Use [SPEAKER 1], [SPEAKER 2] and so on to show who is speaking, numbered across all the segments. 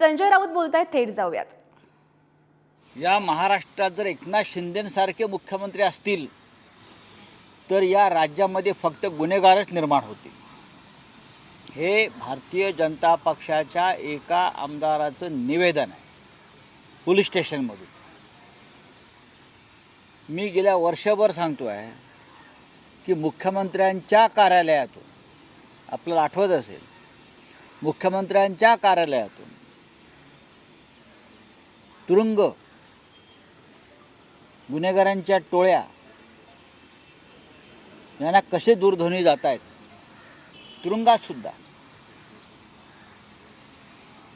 [SPEAKER 1] संजय राऊत बोलतायत थेट जाऊयात.
[SPEAKER 2] या महाराष्ट्रात जर एकनाथ शिंदेसारखे मुख्यमंत्री असतील तर या राज्यामध्ये फक्त गुन्हेगारच निर्माण होतील. हे भारतीय जनता पक्षाच्या एका आमदाराचं निवेदन आहे पोलीस स्टेशनमधून. मी गेल्या वर्षभर सांगतो आहे की मुख्यमंत्र्यांच्या कार्यालयातून आपल्याला आठवत असेल मुख्यमंत्र्यांच्या कार्यालयातून तुरुंग. गुन्हेगारांच्या टोळ्या. यांना कसे दूरध्वनी जात आहेत तुरुंगात सुद्धा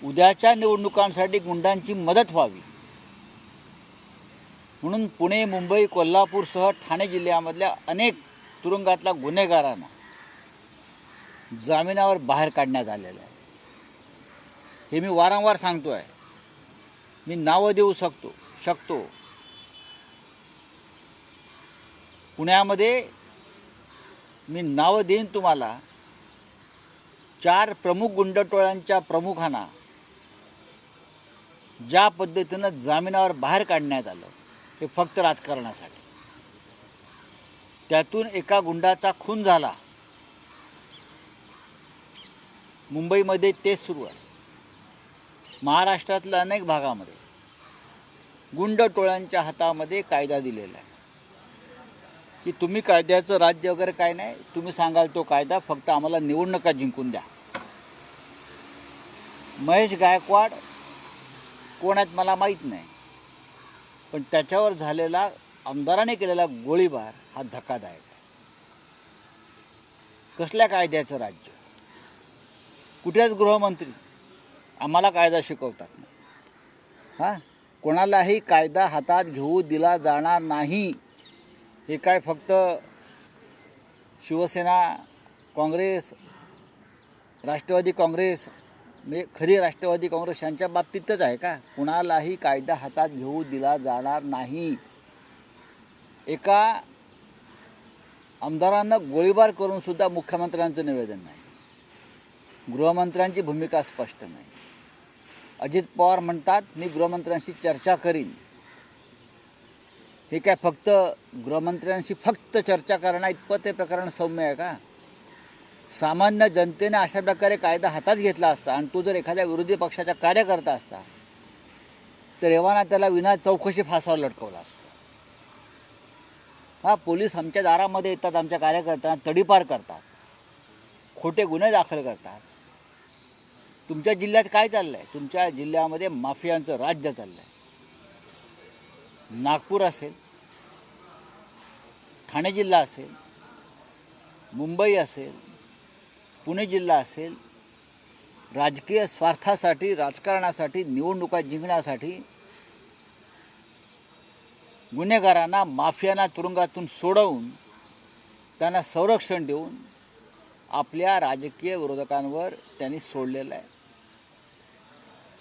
[SPEAKER 2] उद्याच्या निवडणुकांसाठी गुंडांची मदत व्हावी. म्हणून पुणे मुंबई कोल्हापूरसह ठाणे जिल्ह्यामधल्या अनेक तुरुंगातल्या गुन्हेगारांना जामिनावर बाहेर काढण्यात आलेलं आहे. हे मी वारंवार सांगतो आहे मी नावं देऊ शकतो शकतो. पुण्यामध्ये मी नावं देईन तुम्हाला. चार प्रमुख गुंडटोळ्यांच्या प्रमुखांना ज्या पद्धतीनं जामिनावर बाहेर काढण्यात आलं हे फक्त राजकारणासाठी. त्यातून एका गुंडाचा खून झाला. मुंबईमध्ये तेच सुरू आहे. महाराष्ट्रातल्या अनेक भागामध्ये गुंड टोळ्यांच्या हातामध्ये कायदा दिलेला आहे. की तुम्ही कायद्याचं राज्य वगैरे काय नाही तुम्ही सांगाल तो कायदा फक्त आम्हाला निवडणुका जिंकून द्या. महेश गायकवाड कोण आहेत मला माहीत नाही पण त्याच्यावर झालेला आमदाराने केलेला गोळीबार हा धक्कादायक आहे. कसल्या कायद्याचं राज्य? कुठेच गृहमंत्री आम्हाला कायदा शिकवतात हां? कोणालाही कायदा हातात घेऊ दिला जाणार नाही. हे काय फक्त शिवसेना काँग्रेस राष्ट्रवादी काँग्रेस म्हणजे खरी राष्ट्रवादी काँग्रेस यांच्या बाबतीतच आहे का? कुणालाही कायदा हातात घेऊ दिला जाणार नाही. एका आमदारांना गोळीबार करूनसुद्धा मुख्यमंत्र्यांचं निवेदन नाही. गृहमंत्र्यांची भूमिका स्पष्ट नाही. अजित पवार म्हणतात मी गृहमंत्र्यांशी चर्चा करीन. हे काय फक्त गृहमंत्र्यांशी फक्त चर्चा करणं इतपत हे प्रकरण सौम्य आहे का? सामान्य जनतेने अशा प्रकारे कायदा हातात घेतला असता आणि तो जर एखाद्या विरोधी पक्षाचा कार्यकर्ता असता तर एव्हाना त्याला विना चौकशी फासावर लटकवला असतं. हा पोलीस आमच्या दारामध्ये येतात आमच्या कार्यकर्त्यांना तडीपार करतात खोटे गुन्हे दाखल करतात. तुमच्या जिल्ह्यात काय चाललं आहे तुमच्या जिल्ह्यामध्ये माफियांचं राज्य चाललं आहे नागपूर असेल ठाणे जिल्हा असेल मुंबई असेल पुणे जिल्हा असेल राजकीय स्वार्थासाठी राजकारणासाठी निवडणुका जिंकण्यासाठी गुन्हेगारांना माफियांना तुरुंगातून सोडवून त्यांना संरक्षण देऊन आपल्या राजकीय विरोधकांवर त्यांनी सोडलेलं आहे.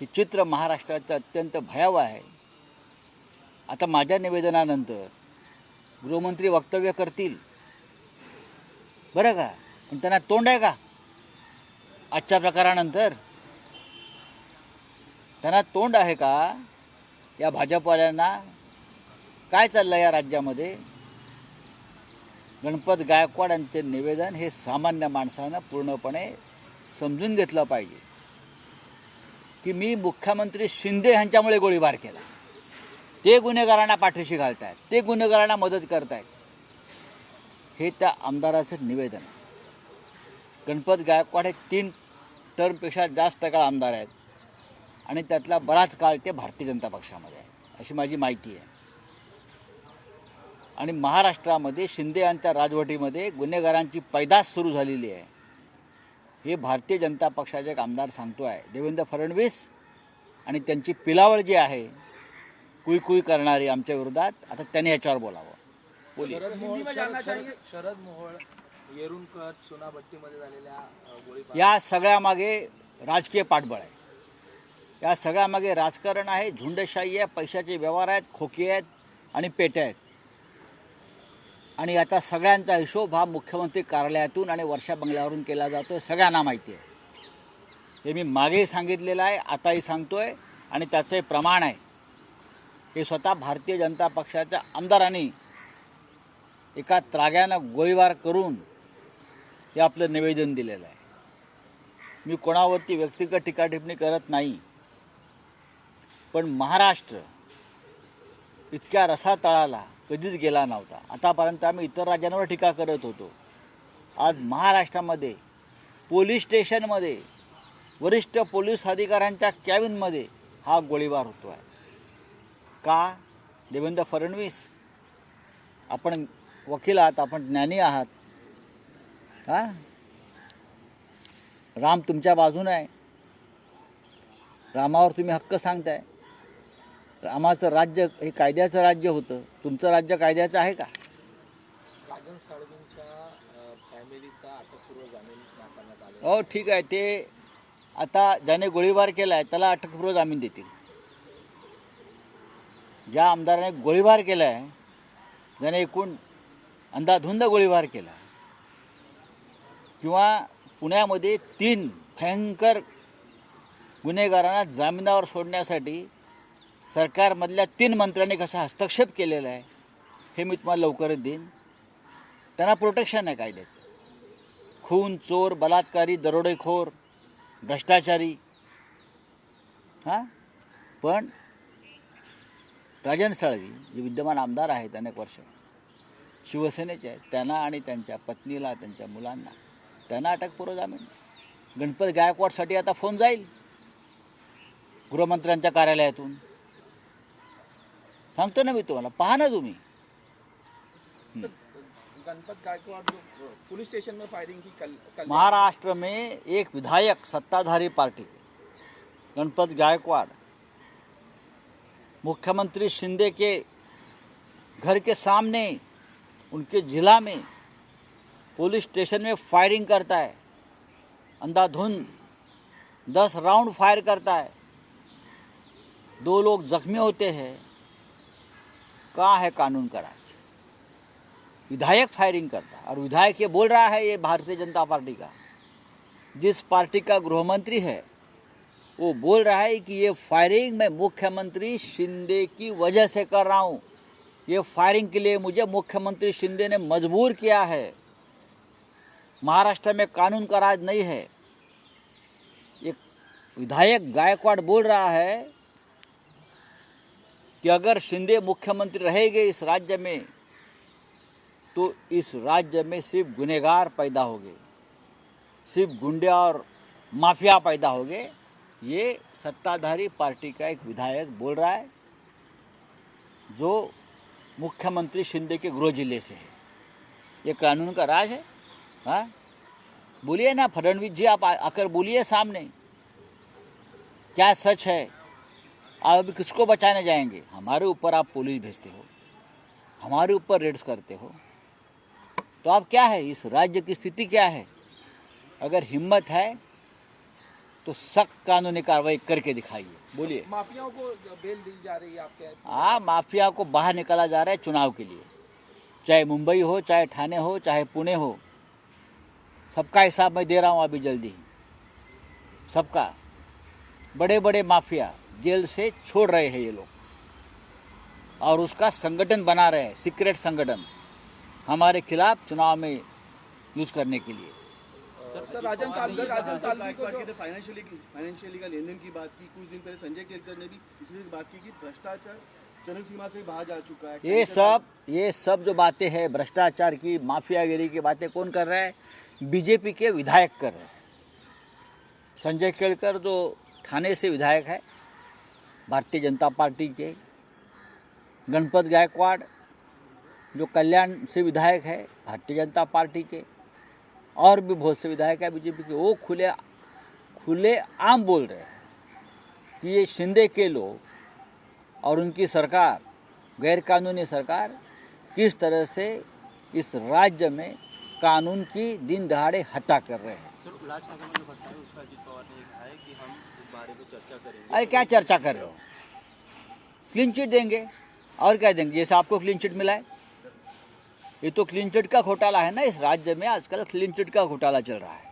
[SPEAKER 2] हे चित्र महाराष्ट्राचं अत्यंत भयावह आहे. आता माझ्या निवेदनानंतर गृहमंत्री वक्तव्य करतील. बरं का? पण त्यांना तोंड आहे का? आजच्या प्रकारानंतर? त्यांना तोंड आहे का? या भाजपवाल्यांना काय चाललं या राज्यामध्ये? गणपत गायकवाड यांचे निवेदन हे सामान्य माणसानं पूर्णपणे समजून घेतलं पाहिजे. की मी मुख्यमंत्री शिंदे ह्यांच्यामुळे गोळीबार केला. ते गुन्हेगारांना पाठीशी घालतायत ते गुन्हेगारांना मदत करतायत. हे त्या आमदाराचं निवेदन गणपत गायकवाड हे तीन टर्मपेक्षा जास्त काळ आमदार आहेत आणि त्यातला बराच काळ ते भारतीय जनता पक्षामध्ये आहे अशी माझी माहिती आहे. आणि महाराष्ट्रामध्ये शिंदे यांच्या राजवटीमध्ये गुन्हेगारांची पैदास सुरू झालेली आहे. हे भारतीय जनता पक्षाचे एक आमदार सांगतो आहे देवेंद्र फडणवीस आणि त्यांची पिलावळ जी आहे कुई कुई करणारी आमच्या विरोधात आता त्यांनी याच्यावर बोलावं. बोली
[SPEAKER 3] शरद मोहोळ येरुणकर सोनाभट्टीमध्ये झालेल्या
[SPEAKER 2] या सगळ्यामागे राजकीय पाठबळ आहे. या सगळ्यामागे राजकारण आहे झुंडशाही आहे पैशाचे व्यवहार आहेत खोकी आहेत आणि पेट्या आहेत. आणि आता सगळ्यांचा हिशोब हा मुख्यमंत्री कार्यालयातून आणि वर्षा बंगल्यावरून केला जातो सगळ्यांना माहिती आहे. हे मी मागेही सांगितलेलं आहे आताही सांगतो आहे आणि त्याचं प्रमाण आहे. हे स्वतः भारतीय जनता पक्षाच्या आमदारांनी एका त्राग्यानं गोळीबार करून हे आपलं निवेदन दिलेलं आहे. मी कोणावरती व्यक्तिगत टीकाटिप्पणी करत नाही पण महाराष्ट्र इतक्या रसातळाला कधीच गेला नव्हता. आतापर्यंत आम्ही इतर राज्यांवर टीका करत होतो. आज महाराष्ट्रामध्ये पोलीस स्टेशनमध्ये वरिष्ठ पोलीस अधिकाऱ्यांच्या कॅबिनमध्ये हा गोळीबार होतो आहे का? देवेंद्र फडणवीस आपण वकील आहात आपण ज्ञानी आहात. हां? राम तुमच्या बाजूने आहे. रामावर तुम्ही हक्क सांगताय. रामाचं राज्य हे कायद्याचं राज्य होतं. तुमचं राज्य कायद्याचं आहे का?
[SPEAKER 3] राजन साळवींच्या फॅमिलीचा अटकपूर्व जामीन नाकारण्यात आले
[SPEAKER 2] हो ठीक आहे. ते आता ज्याने गोळीबार केला आहे त्याला अटकपूर्व जामीन देतील. ज्या आमदाराने गोळीबार केला आहे ज्याने एकूण अंधाधुंद गोळीबार केला किंवा पुण्यामध्ये तीन भयंकर गुन्हेगारांना जामिनावर सोडण्यासाठी सरकारमधल्या तीन मंत्र्यांनी कसा हस्तक्षेप केलेला आहे हे मी तुम्हाला लवकरच देईन. त्यांना प्रोटेक्शन आहे कायद्याचं. खून चोर बलात्कारी दरोडेखोर भ्रष्टाचारी. हां? पण राजन साळवी जे विद्यमान आमदार आहेत अनेक वर्ष शिवसेनेचे आहेत. त्यांना आणि त्यांच्या पत्नीला त्यांच्या मुलांना त्यांना अटकपूर्व जामीन गणपत गायकवाडसाठी आता फोन जाईल. गृहमंत्र्यांच्या कार्यालयातून. सांगतो ना मी तुम्हाला पहा ना तुम्ही.
[SPEAKER 3] गणपत गायकवाड पुलिस स्टेशन में फायरिंग की कल, कल
[SPEAKER 2] महाराष्ट्र में एक विधायक सत्ताधारी पार्टी के गणपत गायकवाड़ मुख्यमंत्री शिंदे के घर के सामने उनके जिला में पुलिस स्टेशन में फायरिंग करता है अंधाधुंध दस राउंड फायर करता है। दो लोग जख्मी होते हैं। कहाँ है कानून का राज विधायक फायरिंग करता है। और विधायक ये बोल रहा है, ये भारतीय जनता पार्टी का। जिस पार्टी का गृहमंत्री है, वो बोल रहा है कि ये फायरिंग मैं मुख्यमंत्री शिंदे की वजह से कर रहा हूँ। ये फायरिंग के लिए मुझे मुख्यमंत्री शिंदे ने मजबूर किया है। महाराष्ट्र में कानून का राज नहीं है। एक विधायक गायकवाड़ बोल रहा है कि अगर शिंदे मुख्यमंत्री रहेंगे इस राज्य में तो इस राज्य में सिर्फ़ गुनहगार पैदा होंगे, सिर्फ़ गुंडे और माफिया पैदा होंगे। ये सत्ताधारी पार्टी का एक विधायक बोल रहा है, जो मुख्यमंत्री शिंदे के गृह ज़िले से है। ये कानून का राज है हाँ? बोलिए ना, फडणवीस जी, आप आकर बोलिए सामने। क्या सच है? आप अभी किसको बचाने जाएँगे? हमारे ऊपर आप पुलिस भेजते हो हमारे ऊपर रेड्स करते हो। तो आप क्या है? इस राज्य की स्थिति क्या है? अगर हिम्मत है तो सख्त कानूनी कार्रवाई करके दिखाइए। बोलिए।
[SPEAKER 3] माफियाओं को बेल दी जा रही है आपके
[SPEAKER 2] हाँ माफिया को बाहर निकाला जा रहा है चुनाव के लिए। चाहे मुंबई हो चाहे ठाणे हो चाहे पुणे हो। सबका हिसाब मैं दे रहा हूँ अभी जल्दी। सबका। बड़े बड़े माफिया। जेल से छोड़ रहे हैं ये लोग। और उसका संगठन बना रहे हैं सीक्रेट संगठन हमारे खिलाफ चुनाव में यूज़ करने के लिए।
[SPEAKER 3] सर राजन सालवी राजन सालवी को जो
[SPEAKER 4] तो फाइनेंशियली फाइनेंशियली का लेन देन की बात की कुछ दिन पहले संजय केरकर ने भी इसी से बात की कि भ्रष्टाचार चरण सीमा से बाहर जा चुका है।
[SPEAKER 2] ये सब ये सब जो बातें हैं भ्रष्टाचार की माफियागिरी की बातें कौन कर रहा है? बीजेपी के विधायक कर रहे हैं। संजय केलकर जो थाने से विधायक है भारतीय जनता पार्टी के गणपत गायकवाड़, जो कल्याण से विधायक है, भारतीय जनता पार्टी के, और भी बहुत से विधायक है बीजेपी के, वो खुले खुले आम बोल रहे हैं कि ये शिंदे के लोग और उनकी सरकार, गैरकानूनी सरकार, किस तरह से इस राज्य में कानून की दिन दहाड़े हत्या कर रहे हैं।
[SPEAKER 4] बारे में चर्चा करेंगे।
[SPEAKER 2] अरे क्या चर्चा कर रहे हो? क्लीन चिट देंगे। और क्या देंगे? जैसे आपको क्लीन चिट मिला है। ये तो क्लीन चिट का घोटाला है ना? इस राज्य में आजकल क्लीन चिट का घोटाला चल रहा है।